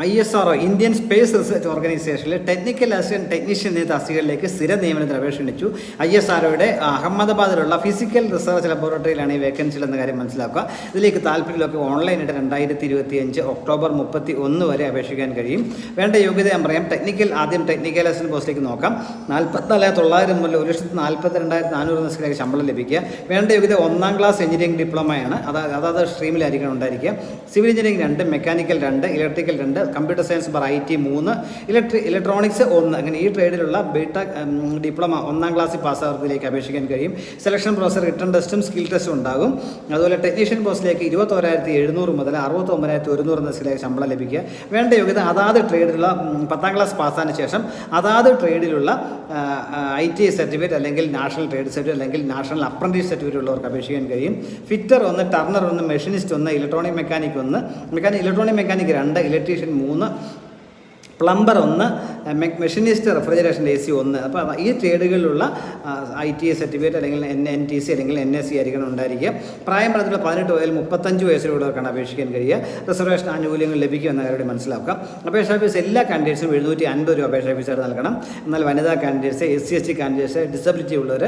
I S R Indian Space Research ഓർഗനൈസേഷനിലെ technical assistant technician എന്നീ തസ്തികകളിലേക്ക് സ്ഥിര നിയമനത്തിന് അപേക്ഷ ക്ഷണിച്ചു ഐ എസ് ആർഒയുടെ അഹമ്മദാബാദിലുള്ള ഫിസിക്കൽ റിസർച്ച് ലബോറട്ടറിയിലാണ് ഈ വേക്കൻസി എന്ന കാര്യം മനസ്സിലാക്കുക. ഇതിലേക്ക് താല്പര്യമുള്ളവർക്ക് ഓൺലൈനായിട്ട് രണ്ടായിരത്തി ഇരുപത്തി അഞ്ച് ഒക്ടോബർ മുപ്പത്തി ഒന്ന് വരെ അപേക്ഷിക്കാൻ കഴിയും. വേണ്ട യോഗ്യത ഞാൻ പറയാം ടെക്നിക്കൽ ആദ്യം ടെക്നിക്കൽ അസിസ്റ്റന്റ് പോസ്റ്റിലേക്ക് നോക്കാം. നാൽപ്പത്തിനാല് തൊള്ളായിരം മുതൽ ഒരു ലക്ഷത്തി നാൽപ്പത്തി രണ്ടായിരത്തി നാനൂറ് ദിവസത്തിലേക്ക് ശമ്പളം ലഭിക്കുക. വേണ്ട യോഗ്യത ഒന്നാം ക്ലാസ് എഞ്ചിനീയറിംഗ് ഡിപ്ലോമയാണ്. അതായത് അതാത് സ്ട്രീമിലായിരിക്കണം ഉണ്ടായിരിക്കുക. സിവിൽ എഞ്ചിനീയറിംഗ് രണ്ട് മെക്കാനിക്കൽ രണ്ട് ഇലക്ട്രിക്കൽ രണ്ട് computer science bar I T മൂന്ന് ഇലക്ട്രി ഇലക്ട്രോണിക്സ് ഒന്ന്. അങ്ങനെ ഈ ട്രേഡിലുള്ള ബിടെക് ഡിപ്ലോമ ഒന്നാം ക്ലാസ്സിൽ പാസ്സാകുന്നതിലേക്ക് അപേക്ഷിക്കാൻ കഴിയും. സെലക്ഷൻ പ്രോസസ് റിട്ടേൺ ടെസ്റ്റും സ്കിൽ ടെസ്റ്റും ഉണ്ടാകും. അതുപോലെ ടെക്നീഷ്യൻ പോസ്റ്റിലേക്ക് ഇരുപത്തോരായിരത്തി എഴുന്നൂറ് മുതൽ അറുപത്തൊമ്പതിനായിരത്തി ഒരുന്നൂറ് എന്ന ശമ്പളം ലഭിക്കുക. വേണ്ട യോഗ്യത അതാത് ട്രേഡിലുള്ള പത്താം ക്ലാസ് പാസ്സായതിനു ശേഷം അതാത് ട്രേഡിലുള്ള ഐ ടി സർട്ടിഫിക്കറ്റ് അല്ലെങ്കിൽ നാഷണൽ ട്രേഡ് സർട്ടിഫിക്കറ്റ് അല്ലെങ്കിൽ നാഷണൽ അപ്രന്റീസ് സർട്ടിഫിക്കറ്റ് ഉള്ളവർക്ക് അപേക്ഷിക്കാൻ കഴിയും. ഫിറ്റർ ഒന്ന് ടർണർ ഒന്ന് മെഷീനിസ്റ്റ് ഒന്ന് ഇലക്ട്രോണിക് മെക്കാനിക് ഒന്ന്. മെക്കാനിക് ഇലക്ട്രോണിക് മെക്കാനിക് രണ്ട് ഇലക്ട്രീഷ്യൻ മൂന്ന് പ്ലംബർ ഒന്ന് മെഷീനിസ്റ്റ് റെഫ്രിജറേഷൻ എ സി ഒന്ന്. അപ്പോൾ ഈ ട്രേഡുകളിലുള്ള ഐ ടി സർട്ടിഫിക്കറ്റ് അല്ലെങ്കിൽ എൻ എൻ ടി സി അല്ലെങ്കിൽ എൻ എസ് സി ആയിരിക്കണം ഉണ്ടായിരിക്കുക. പ്രായം പറഞ്ഞിട്ടുള്ള പതിനെട്ട് മുതൽ മുപ്പത്തഞ്ച് വയസ്സിലുള്ളവർക്കാണ് അപേക്ഷിക്കാൻ കഴിയുക. റിസർവേഷൻ ആനുകൂല്യങ്ങൾ ലഭിക്കുമെന്ന കാര്യം മനസ്സിലാക്കാം അപേക്ഷാ ഫീസ് എല്ലാ കാൻഡിഡേറ്റ്സും എഴുന്നൂറ്റി അൻപത് രൂപ അപേക്ഷാ ഫീസായിട്ട് നൽകണം. എന്നാൽ വനിതാ candidates S C S T candidates disability ഉള്ളവർ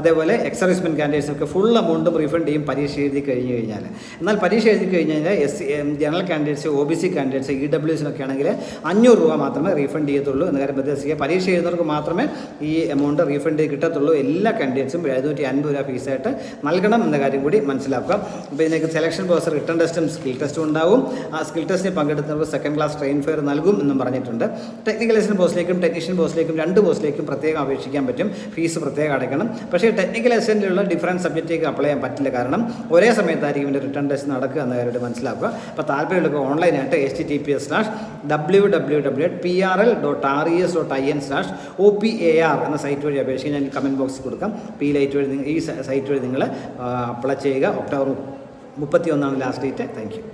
അതേപോലെ എക്സർവീസ്മെന്റ് കാൻഡിഡേറ്റ്സ് ഒക്കെ ഫുൾ എമൗണ്ടും റീഫണ്ട് ചെയ്യും പരീക്ഷ എഴുതി കഴിഞ്ഞ് കഴിഞ്ഞാൽ എന്നാൽ പരീക്ഷ എഴുതി കഴിഞ്ഞ് കഴിഞ്ഞാൽ S general candidates O B C candidates E W എസിനൊക്കെ ആണെങ്കിൽ അഞ്ഞൂറ് രൂപ മാത്രമേ റീഫണ്ട് ചെയ്യത്തുള്ളൂ എന്ന കാര്യം പ്രത്യേകിച്ച് പരീക്ഷ എഴുതുന്നവർക്ക് മാത്രമേ ഈ എമൗണ്ട് റീഫണ്ട് കിട്ടത്തുള്ളൂ. എല്ലാ കാൻഡിഡേറ്റ്സും എഴുന്നൂറ്റി അൻപത് രൂപ ഫീസായിട്ട് നൽകണം എന്ന കാര്യം കൂടി മനസ്സിലാക്കുക. അപ്പോൾ ഇതിനേക്ക് സെലക്ഷൻ പ്രോസസ് റിട്ടേൺ ടെസ്റ്റും സ്കിൽ ടെസ്റ്റും ഉണ്ടാവും. ആ സ്കിൽ ടെസ്റ്റിന് പങ്കെടുത്തവർക്ക് സെക്കൻഡ് ക്ലാസ് ട്രെയിൻ ഫെയർ നൽകും എന്നും പറഞ്ഞിട്ടുണ്ട്. ടെക്നിക്കൽ അസിസ്റ്റന്റ് പോസ്റ്റിലേക്കും ടെക്നീഷ്യൻ പോസ്റ്റിലേക്കും രണ്ട് പോസ്റ്റിലേക്കും പ്രത്യേകം അപേക്ഷിക്കാൻ പറ്റും. ഫീസ് പ്രത്യേകം അടയ്ക്കണം. പക്ഷേ ടെക്നിക്കൽ അസിസ്റ്റന്റിലുള്ള ഡിഫറന്റ് സബ്ജക്റ്റിലേക്ക് അപ്ലൈ ചെയ്യാൻ പറ്റില്ല. കാരണം ഒരേ സമയത്തായിരിക്കും ഇതിന്റെ റിട്ടേൺ ടെസ്റ്റ് നടക്കുക എന്ന കാര്യം മനസ്സിലാക്കുക. അപ്പോൾ താല്പര്യമുള്ളവർക്ക് ഓൺലൈനായിട്ട് H T T P S slash W W W P R L dot R E S dot I N slash O P A R എന്ന സൈറ്റ് വഴി അപേക്ഷ ഞാൻ കമന്റ് ബോക്സിൽ കൊടുക്കാം. പി ലൈറ്റ് വഴി ഈ സൈറ്റ് വഴി നിങ്ങൾ അപ്ലൈ ചെയ്യുക. ഒക്ടോബർ മുപ്പത്തി ഒന്നാണ് ലാസ്റ്റ് ഡേറ്റ് താങ്ക് യു